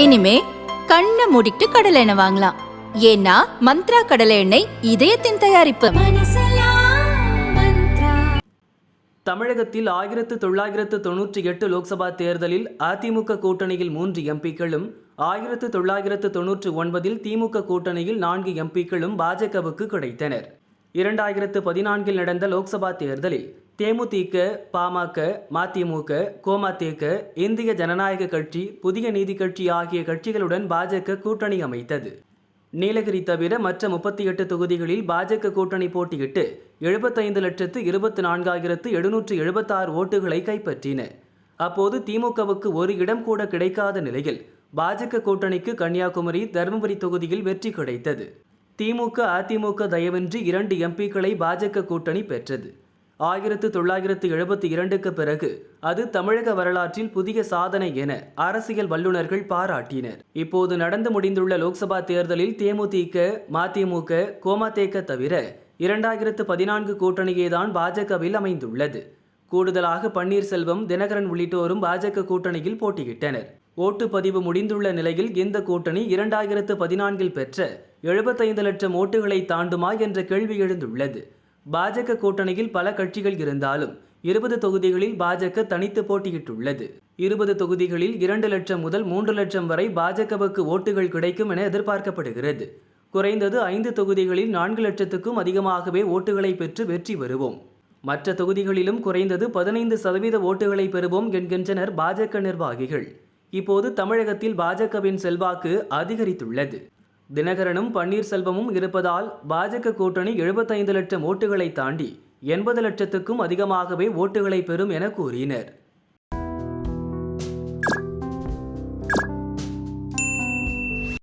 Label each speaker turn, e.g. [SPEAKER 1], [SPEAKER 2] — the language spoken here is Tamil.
[SPEAKER 1] இனிமே கண்ணை மூடிட்டு கடலை எண்ணெய் வாங்கலாம். ஏன்னா மந்த்ரா கடலை எண்ணெய் இதயத்தின் தயாரிப்பு.
[SPEAKER 2] தமிழகத்தில் ஆயிரத்து தொள்ளாயிரத்து தொன்னூற்றி எட்டு லோக்சபா தேர்தலில் அதிமுக கூட்டணியில் மூன்று எம்பிக்களும் ஆயிரத்து தொள்ளாயிரத்து தொன்னூற்றி ஒன்பதில் திமுக கூட்டணியில் நான்கு எம்பிக்களும் பாஜகவுக்கு கிடைத்தனர். இரண்டாயிரத்து பதினான்கில் நடந்த லோக்சபா தேர்தலில் தேமுதிக பாமக மதிமுக கோமதிக இந்திய ஜனநாயக கட்சி புதிய நீதி கட்சி ஆகிய கட்சிகளுடன் பாஜக கூட்டணி அமைத்தது. நீலகிரி தவிர மற்ற முப்பத்தி எட்டு தொகுதிகளில் பாஜக கூட்டணி போட்டியிட்டு எழுபத்தைந்து லட்சத்து இருபத்தி நான்காயிரத்து எழுநூற்று எழுபத்தாறு ஓட்டுகளை கைப்பற்றின. அப்போது திமுகவுக்கு ஒரு இடம் கூட கிடைக்காத நிலையில் பாஜக கூட்டணிக்கு கன்னியாகுமரி தருமபுரி தொகுதியில் வெற்றி கிடைத்தது. திமுக அதிமுக தயவின்றி இரண்டு எம்பிக்களை பாஜக கூட்டணி பெற்றது. ஆயிரத்து தொள்ளாயிரத்து எழுபத்தி இரண்டுக்கு பிறகு அது தமிழக வரலாற்றில் புதிய சாதனை என அரசியல் வல்லுநர்கள் பாராட்டினர். இப்போது நடந்து முடிந்துள்ள லோக்சபா தேர்தலில் தேமுதிக மதிமுக கோமதேக தவிர இரண்டாயிரத்து பதினான்கு கூட்டணியே தான் பாஜகவில் அமைந்துள்ளது. கூடுதலாக பன்னீர்செல்வம் தினகரன் உள்ளிட்டோரும் பாஜக கூட்டணியில் போட்டியிட்டனர். ஓட்டுப்பதிவு முடிந்துள்ள நிலையில் இந்த கூட்டணி இரண்டாயிரத்து பதினான்கில் பெற்ற எழுபத்தைந்து லட்சம் ஓட்டுகளை தாண்டுமா என்ற கேள்வி எழுந்துள்ளது. பாஜக கூட்டணியில் பல கட்சிகள் இருந்தாலும் இருபது தொகுதிகளில் பாஜக தனித்து போட்டியிட்டுள்ளது. இருபது தொகுதிகளில் இரண்டு லட்சம் முதல் மூன்று லட்சம் வரை பாஜகவுக்கு ஓட்டுகள் கிடைக்கும் என எதிர்பார்க்கப்படுகிறது. குறைந்தது ஐந்து தொகுதிகளில் நான்கு லட்சத்துக்கும் அதிகமாகவே ஓட்டுகளை பெற்று வெற்றி பெறுவோம். மற்ற தொகுதிகளிலும் குறைந்தது பதினைந்து சதவீத ஓட்டுகளை பெறுவோம் என்கின்றனர் பாஜக நிர்வாகிகள். இப்போது தமிழகத்தில் பாஜகவின் செல்வாக்கு அதிகரித்துள்ளது. தினகரனும் பன்னீர்செல்வமும் இருப்பதால் பாஜக கூட்டணி எழுபத்தைந்து லட்சம் ஓட்டுகளை தாண்டி எண்பது லட்சத்துக்கும் அதிகமாகவே ஓட்டுகளை பெறும் என கூறினர்.